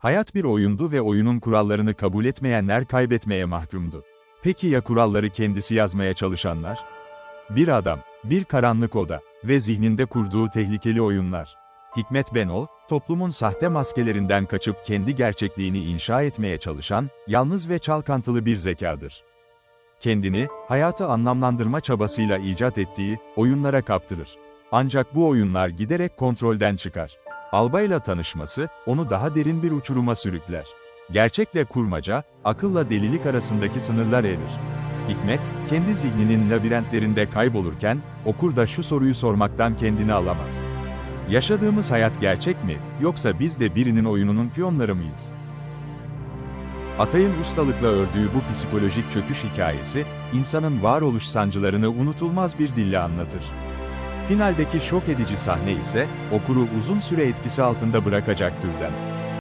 Hayat bir oyundu ve oyunun kurallarını kabul etmeyenler kaybetmeye mahkumdu. Peki ya kuralları kendisi yazmaya çalışanlar? Bir adam, bir karanlık oda ve zihninde kurduğu tehlikeli oyunlar. Hikmet Benol, toplumun sahte maskelerinden kaçıp kendi gerçekliğini inşa etmeye çalışan, yalnız ve çalkantılı bir zekadır. Kendini, hayatı anlamlandırma çabasıyla icat ettiği, oyunlara kaptırır. Ancak bu oyunlar giderek kontrolden çıkar. Albayla tanışması, onu daha derin bir uçuruma sürükler. Gerçekle kurmaca, akılla delilik arasındaki sınırlar erir. Hikmet, kendi zihninin labirentlerinde kaybolurken, okur da şu soruyu sormaktan kendini alamaz. Yaşadığımız hayat gerçek mi, yoksa biz de birinin oyununun piyonları mıyız? Atay'ın ustalıkla ördüğü bu psikolojik çöküş hikayesi, insanın varoluş sancılarını unutulmaz bir dille anlatır. Finaldeki şok edici sahne ise, okuru uzun süre etkisi altında bırakacak türden.